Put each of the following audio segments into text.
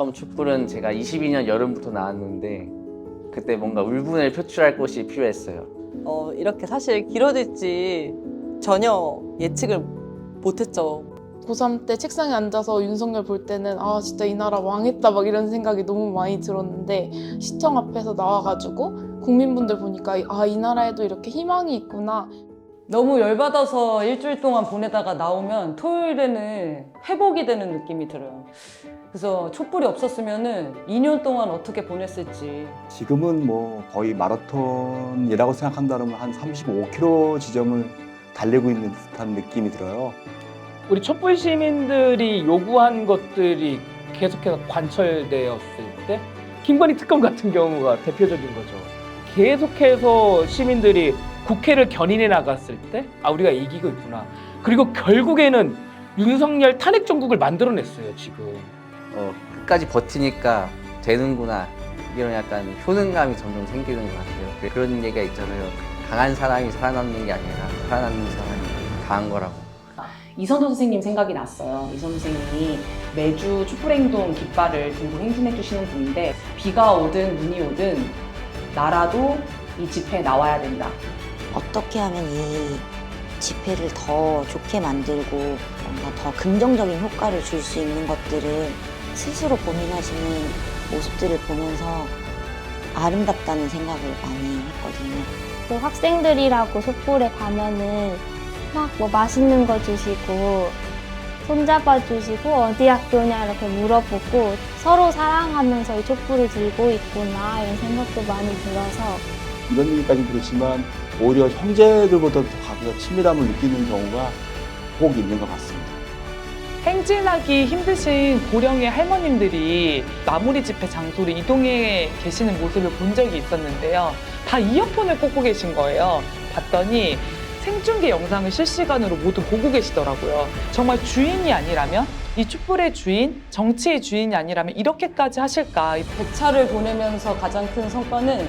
처음 촛불은 제가 22년 여름부터 나왔는데 그때 뭔가 울분을 표출할 곳이 필요했어요. 어, 이렇게 사실 길어질지 전혀 예측을 못했죠. 고3 때 책상에 앉아서 윤석열 볼 때는 아 진짜 이 나라 망했다 막 이런 생각이 너무 많이 들었는데 시청 앞에서 나와가지고 국민분들 보니까 아 이 나라에도 이렇게 희망이 있구나 너무 열받아서 일주일 동안 보내다가 나오면 토요일에는 회복이 되는 느낌이 들어요. 그래서 촛불이 없었으면은 2년 동안 어떻게 보냈을지 지금은 뭐 거의 마라톤이라고 생각한다면 한 35km 지점을 달리고 있는 듯한 느낌이 들어요. 우리 촛불 시민들이 요구한 것들이 계속해서 관철되었을 때 김건희 특검 같은 경우가 대표적인 거죠. 계속해서 시민들이 국회를 견인해 나갔을 때 아 우리가 이기고 있구나. 그리고 결국에는 윤석열 탄핵 정국을 만들어냈어요 지금. 어, 끝까지 버티니까 되는구나 이런 약간 효능감이 점점 생기는 것 같아요. 그런 얘기가 있잖아요. 강한 사람이 살아남는 게 아니라 살아남는 사람이 강한 거라고. 이선호 선생님 생각이 났어요. 이선호 선생님이 매주 촛불 행동 깃발을 들고 행진해 주시는 분인데 비가 오든 눈이 오든 나라도 이 집회에 나와야 된다. 어떻게 하면 이 집회를 더 좋게 만들고 뭔가 더 긍정적인 효과를 줄 수 있는 것들을 스스로 고민하시는 모습들을 보면서 아름답다는 생각을 많이 했거든요. 또 학생들이라고 촛불에 가면은 막 뭐 맛있는 거 주시고 손잡아 주시고 어디 학교냐 이렇게 물어보고 서로 사랑하면서 이 촛불을 들고 있구나 이런 생각도 많이 들어서 이런 얘기까지 들었지만 오히려 형제들보다 더 가까이 친밀함을 느끼는 경우가 꼭 있는 것 같습니다. 행진하기 힘드신 고령의 할머님들이 마무리 집회 장소로 이동해 계시는 모습을 본 적이 있었는데요. 다 이어폰을 꽂고 계신 거예요. 봤더니 생중계 영상을 실시간으로 모두 보고 계시더라고요. 정말 주인이 아니라면 이 촛불의 주인, 정치의 주인이 아니라면 이렇게까지 하실까? 100차를 보내면서 가장 큰 성과는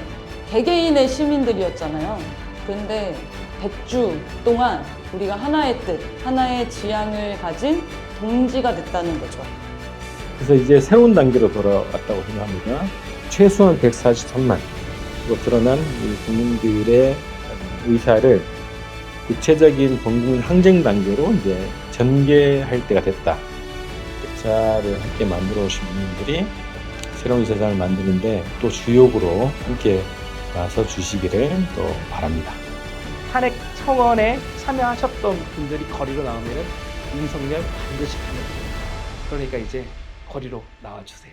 개개인의 시민들이었잖아요. 그런데 100주 동안 우리가 하나의 뜻, 하나의 지향을 가진 동지가 됐다는 거죠. 그래서 이제 새로운 단계로 돌아왔다고 생각합니다. 최소한 143만 그리고 드러난 우리 국민들의 의사를 구체적인 범국민 항쟁 단계로 이제 전개할 때가 됐다. 역사를 함께 만들어 오신 분들이 새로운 세상을 만드는데 또 주역으로 함께 나서 주시기를 또 바랍니다. 탄핵 청원에 참여하셨던 분들이 거리로 나오면은 윤석열 반드시 탄핵. 그러니까 이제 거리로 나와 주세요.